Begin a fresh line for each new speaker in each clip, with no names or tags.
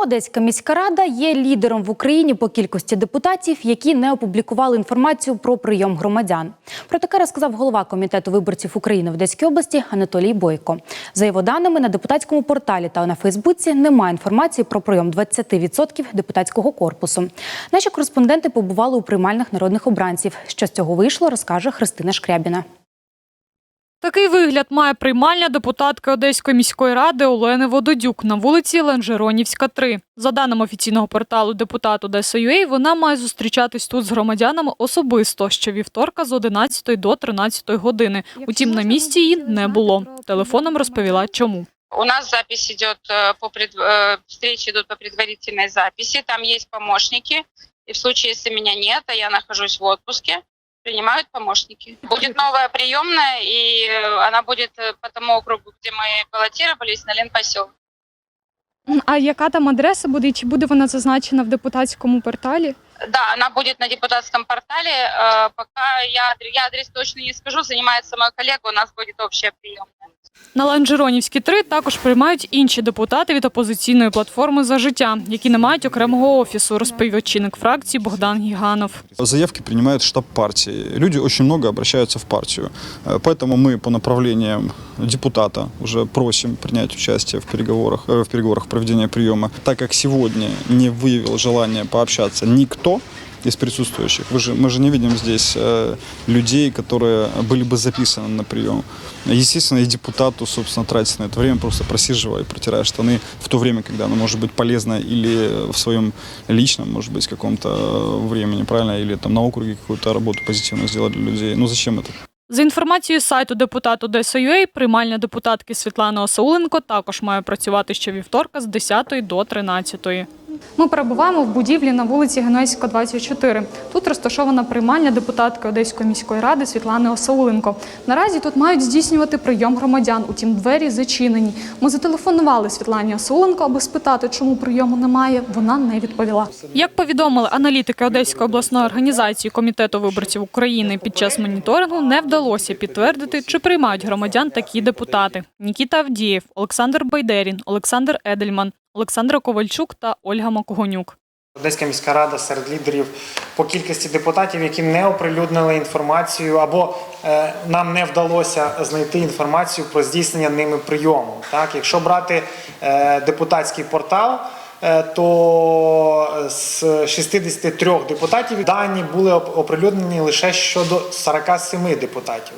Одеська міська рада є лідером в Україні по кількості депутатів, які не опублікували інформацію про прийом громадян. Про таке розказав голова комітету виборців України в Одеській області Анатолій Бойко. За його даними, на депутатському порталі та на Фейсбуці немає інформації про прийом 20% депутатського корпусу. Наші кореспонденти побували у приймальних народних обранців. Що з цього вийшло, розкаже Христина Шкрябіна.
Такий вигляд має приймальня депутатки Одеської міської ради Олени Вододюк на вулиці Ланжеронівська, 3. За даними офіційного порталу депутат Одеса.ua, вона має зустрічатись тут з громадянами особисто щовівторка з 11 до 13 години. Утім, на місці її не було. Телефоном розповіла, чому.
У нас запись идет э, по пред... э, встречи идут по предварительной записи. Там есть помощники. И в случае, если меня нет, а я нахожусь в отпуске, принимают помощники. Будет новая приемная, и э, она будет э, по тому округу, где мы баллотировались, на Ленпосел.
А яка там адреса буде і чи буде вона зазначена в депутатському порталі?
Да, она будет на депутатском портале. Э, Пока я, адр- я адрес точно не скажу, занимается мой коллега, у нас будет общая приемная.
На Ланжеронівській 3 також приймають інші депутати від опозиційної платформи за життя, які не мають окремого офісу, розповів очільник фракції Богдан Гіганов.
Заявки принимает штаб партии. Люди очень много обращаются в партию. Э, Поэтому мы по направлениям депутата уже просим принять участие в переговорах, э, в переговорах проведения приема. Так как сегодня не выявил желание пообщаться никто из присутствующих, вы же, мы же не видим здесь э, людей, которые были бы записаны на прием. Естественно, и депутату, собственно, тратить на это время, просто просиживая, протирая штаны в то время, когда оно может быть полезно или в своем личном, может быть, каком-то э, времени, правильно, или там на округе какую-то работу позитивную сделать для людей. Ну зачем это?
За інформацією сайту депутат Одеса.ua, приймальня депутатки Світлани Осауленко також має працювати щовівторка з 10 до 13.
Ми перебуваємо в будівлі на вулиці Генуезька, 24. Тут розташована приймальня депутатки Одеської міської ради Світлани Осауленко. Наразі тут мають здійснювати прийом громадян, утім двері зачинені. Ми зателефонували Світлані Осауленко, аби спитати, чому прийому немає. Вона не відповіла.
Як повідомили аналітики Одеської обласної організації Комітету виборців України під час моніторингу, не вдалося підтвердити, чи приймають громадян такі депутати: Нікіта Авдієв, Олександр Байдерін, Олександр Едельман, Олександра Ковальчук та Ольга Макогонюк.
Одеська міська рада серед лідерів по кількості депутатів, які не оприлюднили інформацію, або е, нам не вдалося знайти інформацію про здійснення ними прийому. Так, якщо брати е, депутатський портал. е, То з 63 депутатів дані були оприлюднені лише щодо 47 депутатів.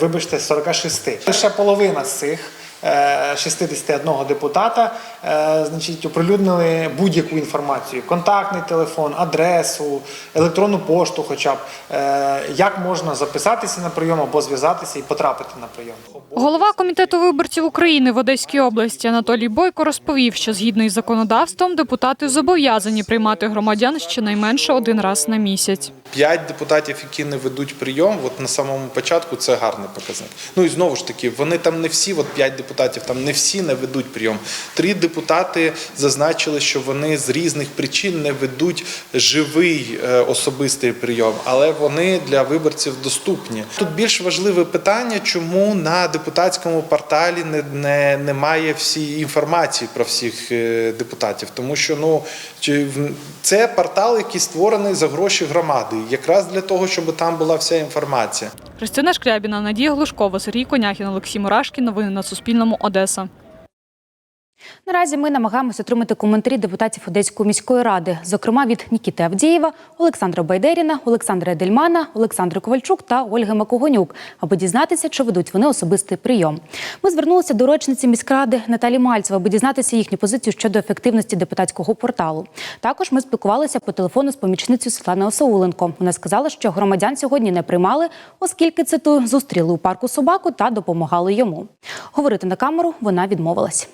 Вибачте, 46. Лише половина з цих 61 депутата е, значить, оприлюднили будь-яку інформацію: контактний телефон, адресу, електронну пошту, хоча б е, як можна записатися на прийом або зв'язатися і потрапити на прийом.
Голова комітету виборців України в Одеській області Анатолій Бойко розповів, що згідно із законодавством депутати зобов'язані приймати громадян щонайменше один раз на місяць.
П'ять депутатів, які не ведуть прийом, от на самому початку це гарний показник. Ну і знову ж таки, вони там не всі, от п'ять депутатів, там не всі не ведуть прийом. Три депутати зазначили, що вони з різних причин не ведуть живий е, особистий прийом, але вони для виборців доступні. Тут більш важливе питання, чому на депутатському порталі не, не, немає всієї інформації про всіх е, депутатів, тому що ну це портал, який створений за гроші громади, якраз для того, щоб там була вся інформація.
Христина Шкрябіна, Надія Глушкова, Сергій Коняхін, Олексій Мурашкін. Новини на Суспільному. Одеса.
Наразі ми намагаємося отримати коментарі депутатів Одеської міської ради, зокрема від Нікіти Авдієва, Олександра Байдеріна, Олександра Едельмана, Олександри Ковальчук та Ольги Макогонюк, аби дізнатися, чи ведуть вони особистий прийом. Ми звернулися до речниці міськради Наталі Мальцева, аби дізнатися їхню позицію щодо ефективності депутатського порталу. Також ми спілкувалися по телефону з помічницею Світланою Осауленко. Вона сказала, що громадян сьогодні не приймали, оскільки цитую, зустріли у парку собаку та допомагали йому. Говорити на камеру вона відмовилась.